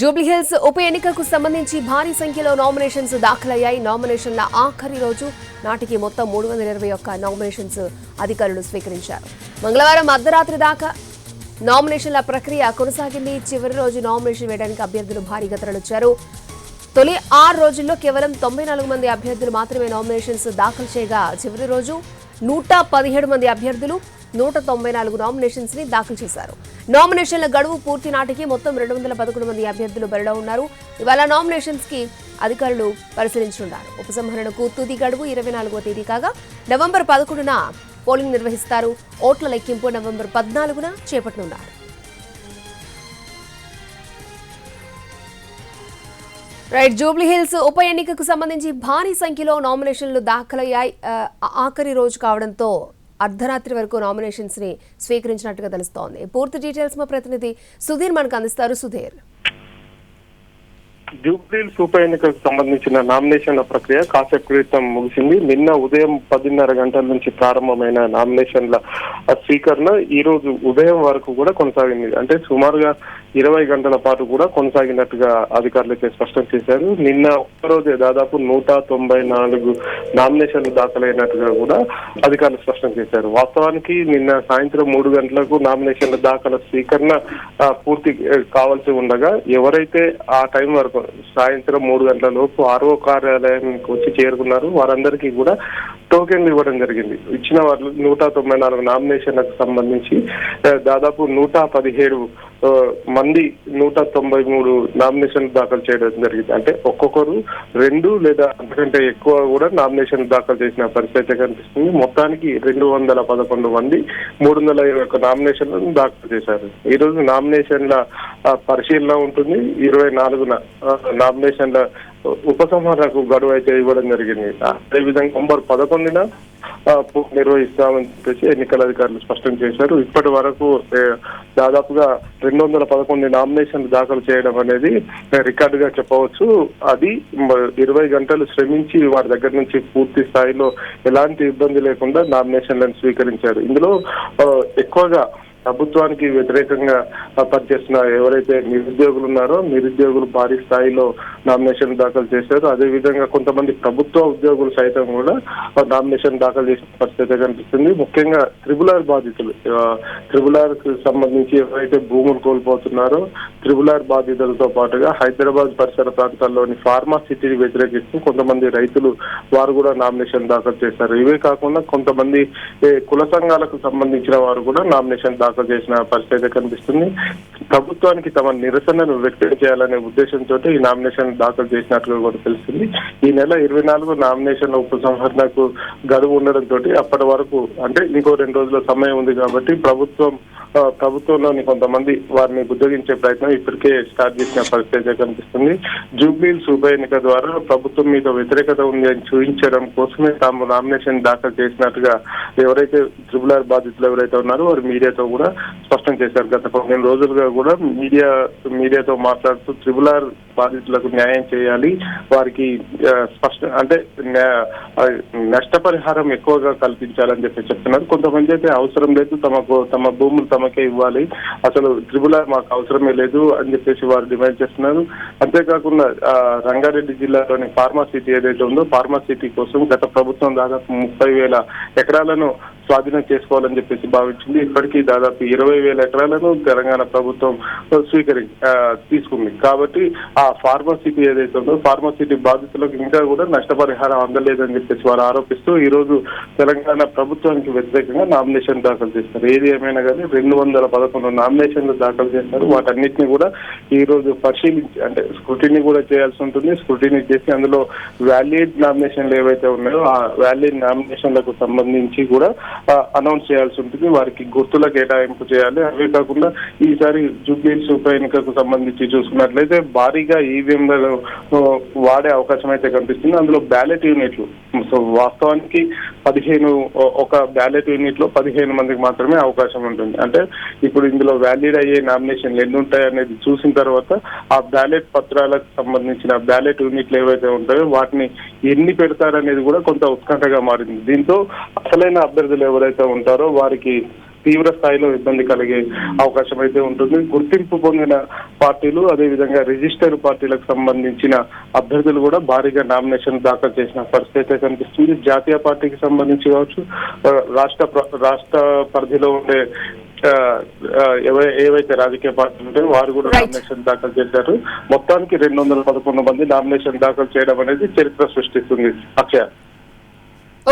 Jubilee Hills ఉప ఎన్నికకు సంబంధించి భారీ సంఖ్యలో నామినేషన్స్ దాఖలయ్యాయి. నామినేషన్ల ఆఖరి రోజు నాటికి మొత్తం మూడు వందల ఇరవై ఒక్క నామినేషన్స్ అధికారులు స్వీకరించారు. మంగళవారం అర్ధరాత్రి దాకా నామినేషన్ల ప్రక్రియ కొనసాగింది. చివరి రోజు నామినేషన్ వేయడానికి అభ్యర్థులు భారీగా తరలిచ్చారు తొలి ఆరు రోజుల్లో కేవలం తొంభై నాలుగు మంది అభ్యర్థులు మాత్రమే నామినేషన్స్ దాఖలు చేయగా చివరి రోజు నూట పదిహేడు మంది అభ్యర్థులు నూట తొంభై నాలుగు నామినేషన్స్ని దాఖలు చేశారు. నామినేషన్ల గడువు పూర్తి నాటికి మొత్తం రెండు వందల పదకొండు మంది అభ్యర్థులు బరిలో ఉన్నారు. ఇవాళ నామినేషన్స్కి అధికారులు పరిశీలించనున్నారు ఉపసంహరణకు తుది గడువు ఇరవై నాలుగో తేదీ కాగా నవంబర్ పదకొండున పోలింగ్ నిర్వహిస్తారు. ఓట్ల లెక్కింపు నవంబర్ పద్నాలుగున చేపట్టనున్నారు. రైట్ జూబ్లీహిల్స్ ఉప ఎన్నికకు సంబంధించి భారీ సంఖ్యలో నామినేషన్లు దాఖలయ్యాయి. ఆఖరి రోజు కావడంతో అర్ధరాత్రి వరకు నామినేషన్స్ని స్వీకరించినట్టుగా తెలుస్తోంది. పూర్తి డీటెయిల్స్ మా ప్రతినిధి సుధీర్ మనకు అందిస్తారు. సుధీర్. జూబ్లీహిల్స్ ఉప ఎన్నికకు సంబంధించిన నామినేషన్ల ప్రక్రియ కాసేపు క్రితం ముగిసింది. నిన్న ఉదయం పదిన్నర గంటల నుంచి ప్రారంభమైన నామినేషన్ల స్వీకరణ ఈ రోజు ఉదయం వరకు కూడా కొనసాగింది. అంటే సుమారుగా ఇరవై గంటల పాటు కూడా కొనసాగినట్టుగా అధికారులు అయితే స్పష్టం చేశారు. నిన్న ఒక్కరోజే దాదాపు నూట తొంభై నాలుగు నామినేషన్లు దాఖలైనట్టుగా కూడా అధికారులు స్పష్టం చేశారు. వాస్తవానికి నిన్న సాయంత్రం మూడు గంటలకు నామినేషన్ల దాఖల స్వీకరణ పూర్తి కావాల్సి ఉండగా ఎవరైతే ఆ టైం వరకు సాయంత్రం మూడు గంటల లోపు ఆర్ఓ కార్యాలయానికి వచ్చి చేరుకున్నారు. వారందరికీ కూడా టోకెన్లు ఇవ్వడం జరిగింది. ఇచ్చిన వాళ్ళు నూట తొంభై నాలుగు నామినేషన్లకు సంబంధించి దాదాపు నూట పదిహేడు మంది నూట తొంభై మూడు నామినేషన్లు దాఖలు చేయడం జరిగింది. అంటే ఒక్కొక్కరు రెండు లేదా అంతకంటే ఎక్కువ కూడా నామినేషన్ దాఖలు చేసిన పరిస్థితి అయితే కనిపిస్తుంది. మొత్తానికి రెండు వందల పదకొండు మంది మూడు వందల ఇరవై ఒక్క నామినేషన్లను దాఖలు చేశారు. ఈ రోజు నామినేషన్ల పరిశీలన ఉంటుంది. ఇరవై నాలుగున నామినేషన్ల ఉపసంహరణకు గడువు అయితే ఇవ్వడం జరిగింది. అదేవిధంగా నవంబర్ పదకొండున నిర్వహిస్తామని చెప్పేసి ఎన్నికల అధికారులు స్పష్టం చేశారు. ఇప్పటి వరకు దాదాపుగా రెండు వందల పదకొండు నామినేషన్లు దాఖలు చేయడం అనేది రికార్డుగా చెప్పవచ్చు. అది ఇరవై గంటలు శ్రమించి వారి దగ్గర నుంచి పూర్తి స్థాయిలో ఎలాంటి ఇబ్బంది లేకుండా నామినేషన్లను స్వీకరించారు. ఇందులో ఎక్కువగా ప్రభుత్వానికి వ్యతిరేకంగా పనిచేస్తున్న ఎవరైతే నిరుద్యోగులు ఉన్నారో నిరుద్యోగులు భారీ స్థాయిలో నామినేషన్ దాఖలు చేశారు. అదేవిధంగా కొంతమంది ప్రభుత్వ ఉద్యోగులు సైతం కూడా నామినేషన్ దాఖలు చేసిన పరిస్థితి కనిపిస్తుంది. ముఖ్యంగా త్రిబుల్ ఆర్ బాధితులు. త్రిబుల్ ఆర్కు సంబంధించి ఎవరైతే భూములు కోల్పోతున్నారో త్రిబుల్ ఆర్ బాధితులతో పాటుగా హైదరాబాద్ పరిసర ప్రాంతాల్లోని ఫార్మా సిటీని వ్యతిరేకిస్తూ కొంతమంది రైతులు వారు కూడా నామినేషన్ దాఖలు చేశారు. ఇవే కాకుండా కొంతమంది కుల సంఘాలకు సంబంధించిన వారు కూడా నామినేషన్ దాఖలు చేసిన పరిస్థితి కనిపిస్తుంది. ప్రభుత్వానికి తమ నిరసనను వ్యక్తం చేయాలనే ఉద్దేశంతో ఈ నామినేషన్ దాఖలు చేసినట్లుగా కూడా తెలుస్తుంది. ఈ నెల ఇరవై నాలుగు నామినేషన్ ఉపసంహరణకు గడువు ఉండడంతో అప్పటి వరకు అంటే ఇంకో రెండు రోజుల సమయం ఉంది కాబట్టి ప్రభుత్వం ప్రభుత్వంలోని కొంతమంది వారిని బుద్ధగించే ప్రయత్నం ఇప్పటికే స్టార్ట్ చేసిన పరిస్థితి అయితే కనిపిస్తుంది. జూబ్లీల్స్ ఉప ఎన్నిక ద్వారా ప్రభుత్వం మీద వ్యతిరేకత ఉంది అని చూపించడం కోసమే తాము నామినేషన్ దాఖలు చేసినట్టుగా ఎవరైతే ట్రిబుల్ ఆర్ బాధితులు ఎవరైతే ఉన్నారో వారు మీడియాతో కూడా స్పష్టం చేశారు. గత పన్నెండు రోజులుగా కూడా మీడియా మీడియాతో మాట్లాడుతూ ట్రిబుల్ ఆర్ బాధితులకు న్యాయం చేయాలి. వారికి స్పష్ట అంటే నష్టపరిహారం ఎక్కువగా కల్పించాలని చెప్పి చెప్తున్నారు. కొంతమంది అయితే అవసరం లేదు తమకు తమ భూములు తమకే ఇవ్వాలి. అసలు ట్రిబుల్ ఆర్ మాకు అవసరమే లేదు అని చెప్పేసి వారు డిమాండ్ చేస్తున్నారు. అంతేకాకుండా రంగారెడ్డి జిల్లాలోని ఫార్మా సిటీ ఏదైతే ఉందో ఫార్మా సిటీ కోసం గత ప్రభుత్వం దాదాపు ముప్పై వేల ఎకరాలను స్వాధీనం చేసుకోవాలని చెప్పేసి భావించింది. ఇప్పటికీ దాదాపు ఇరవై వేల ఎకరాలను తెలంగాణ ప్రభుత్వం స్వీకరి తీసుకుంది. కాబట్టి ఆ ఫార్మసిటీ ఏదైతే ఉందో ఫార్మసిటీ బాధితులకు ఇంకా కూడా నష్టపరిహారం అందలేదని చెప్పేసి వారు ఆరోపిస్తూ ఈ రోజు తెలంగాణ ప్రభుత్వానికి వ్యతిరేకంగా నామినేషన్ దాఖలు చేస్తారు. ఏది ఏమైనా కానీ రెండు వందల పదకొండు నామినేషన్లు దాఖలు చేస్తారు. వాటన్నిటిని కూడా ఈ రోజు పరిశీలించి అంటే స్క్రూటినీ కూడా చేయాల్సి ఉంటుంది. స్క్రూటినీ చేసి అందులో వ్యాలిడ్ నామినేషన్లు ఏవైతే ఉన్నాయో ఆ వ్యాలిడ్ నామినేషన్లకు సంబంధించి కూడా అనౌన్స్ చేయాల్సి ఉంటుంది. వారికి గుర్తుల కేటాయింపు చేయాలి. అవే కాకుండా ఈసారి జూబ్లీస్ ఉప ఎన్నికకు సంబంధించి చూసుకున్నట్లయితే భారీగా ఈవీఎంలలో వాడే అవకాశం అయితే కనిపిస్తుంది. అందులో బ్యాలెట్ యూనిట్లు సో వాస్తవానికి పదిహేను ఒక బ్యాలెట్ యూనిట్లో పదిహేను మందికి మాత్రమే అవకాశం ఉంటుంది. అంటే ఇప్పుడు ఇందులో వ్యాలిడ్ అయ్యే నామినేషన్లు ఎన్ని ఉంటాయి అనేది చూసిన తర్వాత ఆ బ్యాలెట్ పత్రాలకు సంబంధించిన బ్యాలెట్ యూనిట్లు ఏవైతే ఉంటాయో వాటిని ఎన్ని పెడతారనేది కూడా కొంత ఉత్కంఠగా మారింది. దీంతో అసలైన అభ్యర్థులు ఎవరైతే ఉంటారో వారికి తీవ్ర స్థాయిలో ఇబ్బంది కలిగే అవకాశం అయితే ఉంటుంది. గుర్తింపు పొందిన పార్టీలు అదేవిధంగా రిజిస్టర్ పార్టీలకు సంబంధించిన అభ్యర్థులు కూడా భారీగా నామినేషన్ దాఖలు చేసిన పరిస్థితి అయితే కనిపిస్తుంది. జాతీయ పార్టీకి సంబంధించి కావచ్చు రాష్ట్ర రాష్ట్ర పరిధిలో ఉండే ఏవైతే రాజకీయ పార్టీలు ఉంటాయో వారు కూడా. నామినేషన్ దాఖలు చేశారు. మొత్తానికి రెండు వందల పదకొండు మంది నామినేషన్ దాఖలు చేయడం అనేది చరిత్ర సృష్టిస్తుంది. అక్షయ.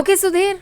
ఓకే సుధీర్.